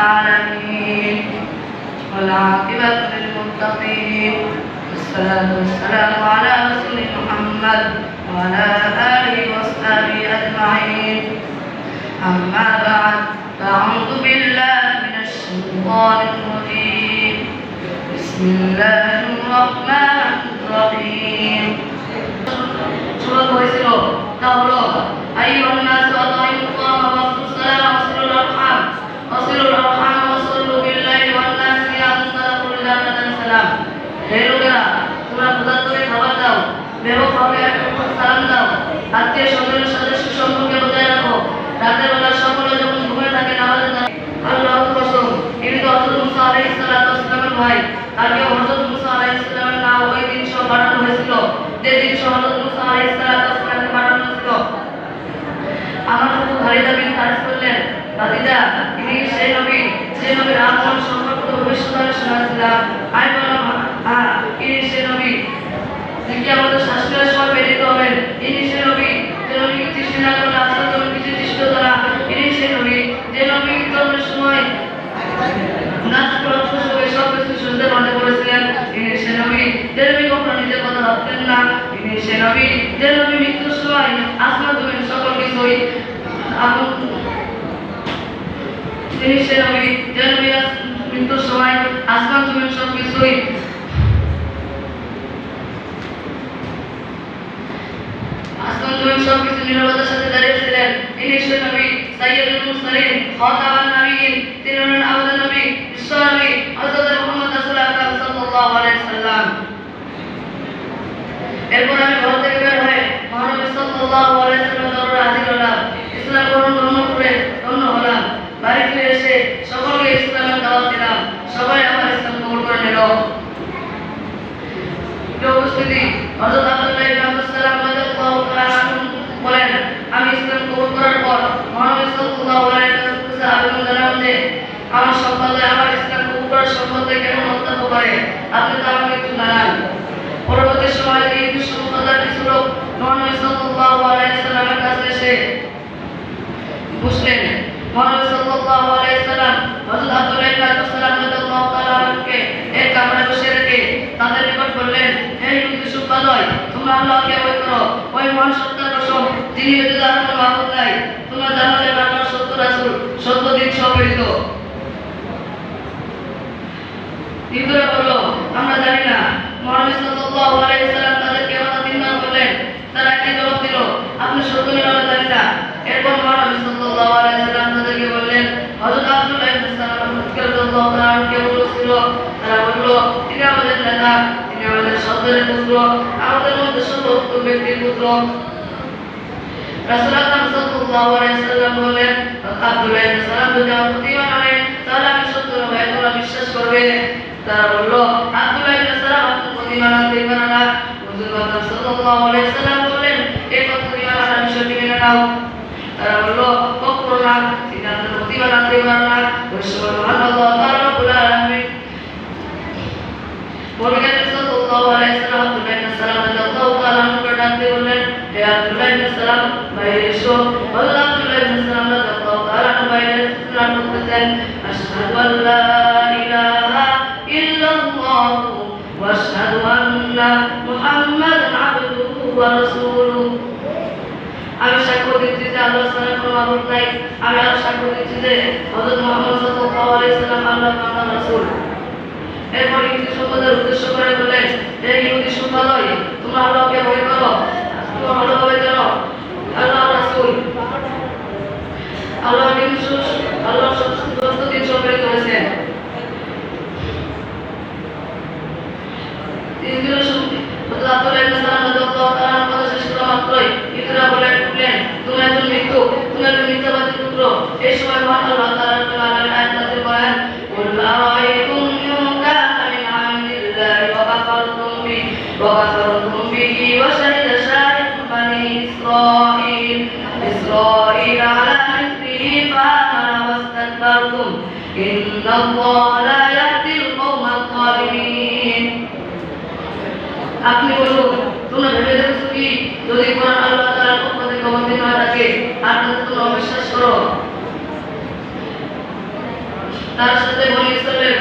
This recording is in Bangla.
العالمين والعاقبة للمتقين والصلاة والسلام على رسول محمد وعلى آله وصحبه أجمعين أما بعد فأعوذ بالله من الشيطان الرجيم بسم الله الرحمن الرحيم শুরু হয়েছিল তা হলো আইয়ুহান নাসু সাথে আমার ফুফু খালিদা বিন হারিস বললেন ভাতিজা ইনি সেই নবী, যে নবীর আগমন সম্পর্কিত ভবিষ্যৎবাণী শোনাছিলাম আমি বললাম হ্যাঁ ইনি সেই নবী যিনি আমাদের শাস্ত্রের সময় প্রেরিত হবেন ইনি সেই নবী যে নবী সৃষ্টি না করলে আসলে তুমি কিছু সৃষ্টি হতো না ইনি সেই নবী যে নবী জন্মের সময় নাচ প্রশ্ন সবাই সব কিছু শুনতে মনে করেছিলেন ইনি সে নবী যে নবী কখনো নিজের কথা ভাবতেন না ইনি সে নবী যে নবী মৃত্যুর সময় আসমান জমিন সকল কিছুই আপন তিনি সে নবী যে নবী মৃত্যুর সময় আসমান জমিন সব কিছুই আসমান জমিন সব কিছু নিরবতার সাথে দাঁড়িয়েছিলেন ইনি সে নবী সাইয়্যিদুল মুরসালিন খাতামান নবীন তিনি হলেন আমাদের নবী বিশ্ব নবী হযরত মুহাম্মদ সাল্লাল্লাহু আলাইহি সাল্লাম এরপর আমি ঘর থেকে বের হয়ে মহানবী গ্রহণ গ্রহণ আমার ইসলাম বলেন, আমি ইসলাম করার পর আমার আমার ইসলাম কবুল করার সম্বন্ধে কেমন মন্তব্য করে? আপনি তো আমাকে একটু জানান পরবর্তী সময়ে এই দুঃসম্প্রদায়ের কিছু লোক মহানবী সাল্লাল্লাহু আলাইহি সাল্লামের কাছে এসে বসলেন মহানবী সাল্লাল্লাহু আলাইহি সাল্লাম হযরত আব্দুল্লাহ ইবনে আব্দুস সালাম রাদিয়াল্লাহু তাআলা আনহুকে এক কামরায় বসে রেখে তাদের নিকট বললেন হে ইহুদি সম্প্রদায় তোমরা আল্লাহকে ভয় করো ওই মহান সত্তার কসম যিনি ব্যতীত আর কোনো মাবুদ নাই, তোমরা জানো যে আপনার সত্য রাসূল, সত্য দিন সপ্রেরিত ইহুদিরা বলল আমরা জানি না মহানবী সাল্লাল্লাহু আলাইহি সাল্লাম তাদেরকে কথা তিনবার বললেন তারা একই জবাব দিল, আপনি সত্য নিয়ে আমরা জানি না। এরপর মহানবী সাল্লাল্লাহু আলাইহি সাল্লাম তাদেরকে বললেন, হযরত আব্দুল্লাহ ইবনে সালাম রাদিয়াল্লাহু তাআলা কে বলেছিল তারা বলল, তিনি আমাদের নেতা, তিনি আমাদের সন্তানের পুত্র, আমাদের মধ্যে সর্বোত্তম ব্যক্তির পুত্র। রাসূল আকরাম সাল্লাল্লাহু আলাইহি বললেন, আব্দুল্লাহ ইবনে সালাম যদি আমার প্রতি ঈমান আনে তাহলে আমি সত্য নয় তোমরা ওই সময় মহান আল্লাহ তাআলা রব্বুল আলামিন মমিকাত সাল্লাল্লাহু আলাইহি সাল্লাম আব্দুল্লাহ ইবনে সালাম রাদিয়াল্লাহু তাআলা আনহুকে ডাকতে সালাম সালাম সালাম ওয়া রাসূলুহু আমি সাক্ষ্য দিচ্ছি যে আল্লাহ ছাড়া কোনো নাই। আমি আর সাক্ষ্য দিচ্ছি যে হযরত মুহাম্মদ সাল্লাল্লাহু আল্লাহর বান্দা এরপর ইহুদি সম্প্রদায়ের উদ্দেশ্য করে ইহুদি সম্প্রদায়, তোমরা আল্লাহকে ভালো হবে তুমি আল্লাহ রাসুল তুমি আল্লাহ প্রস্তুতি সবাই এই সময় মহান আল্লাহ তাআলা আয়াত নাযিল إسرائيل إسرائيل على مثله فآمن واستكبرتم إن الله لا يهدي القوم الظالمين আপনি বলুন তোমরা ভেবে দেখছো কি যদি কোরআন আল্লাহ তাআলার পক্ষ থেকে অবতীর্ণ হয়ে থাকে আর যদি তোমরা অবিশ্বাস করো তার সাথে বনি ইসরাইল